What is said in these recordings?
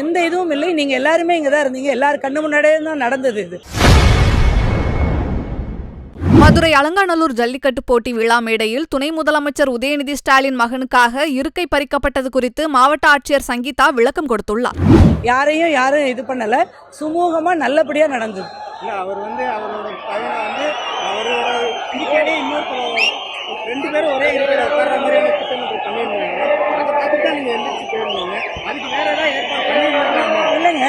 எந்த இதுவும் இல்லை. நீங்க எல்லாருமே இங்க தான் இருந்தீங்க. எல்லாரும் கண்ணு முன்னாடியே தான் நடந்தது இது. மதுரை அலங்காநல்லூர் ஜல்லிக்கட்டு போட்டி விழா மேடையில் துணை முதலமைச்சர் உதயநிதி ஸ்டாலின் மகனுக்காக இருக்கை பறிக்கப்பட்டது குறித்து மாவட்ட ஆட்சியர் சங்கீதா விளக்கம் கொடுத்துள்ளார். யாரையும் யாரும் இது பண்ணல. சுமூகமா நல்லபடியா நடந்தது. இல்லை அவர் வந்து அவரோட பையனை வந்து அவரோட பின்னாடி இன்னொரு ரெண்டு பேரும் ஒரே இருக்கிற உட்கார்ற நீங்கள் அதுக்கு வேற ஏதாவது ஏற்பாடு பண்ணியிருந்தாங்க இல்லைங்க.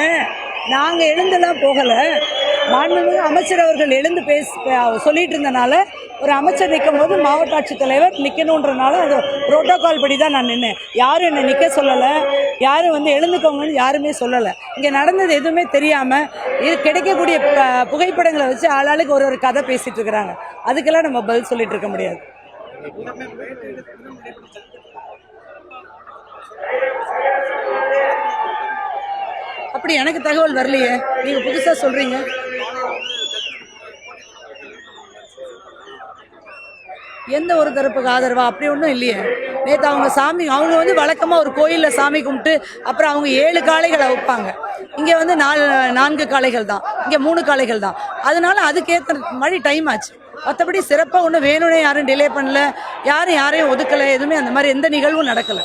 நாங்க எழுந்தெல்லாம் போகல. மாண்புமிகு அமைச்சர் அவர்கள் எழுந்து பேச சொல்லிட்டு இருந்தனால ஒரு அமைச்சர் நிற்கும் போது மாவட்ட ஆட்சித்தலைவர் நிற்கணுன்றனால அது புரோட்டோகால் படி தான் நான் நின்னேன். யாரும் என்னை நிற்க சொல்லலை. யாரும் வந்து எழுந்துக்கோங்கன்னு யாருமே சொல்லலை. இங்கே நடந்தது எதுவுமே தெரியாமல் இது கிடைக்கக்கூடிய புகைப்படங்களை வச்சு ஆளாளுக்கு ஒரு ஒரு கதை பேசிட்டு இருக்கிறாங்க. அதுக்கெல்லாம் நம்ம பதில் சொல்லிட்டு இருக்க முடியாது. அப்படி எனக்கு தகவல் வரலையே? நீங்கள் புதுசாக சொல்றீங்க. எந்த ஒரு தரப்புக்கு ஆதரவா? அப்படி ஒன்றும் இல்லையே. நேற்று அவங்க சாமி அவங்க வந்து வழக்கமாக ஒரு கோயிலில் சாமி கும்பிட்டு அப்புறம் அவங்க ஏழு காளைகளை வைப்பாங்க. இங்கே வந்து நாலு நான்கு காளைகள் தான். இங்கே மூணு காளைகள் தான். அதனால அதுக்கேற்ற மாதிரி டைம் ஆச்சு. மற்றபடி சிறப்பாக ஒன்றும் வேணும்னே யாரும் டிலே பண்ணல. யாரும் யாரையும் ஒதுக்கலை. எதுவுமே அந்த மாதிரி எந்த நிகழ்வும் நடக்கலை.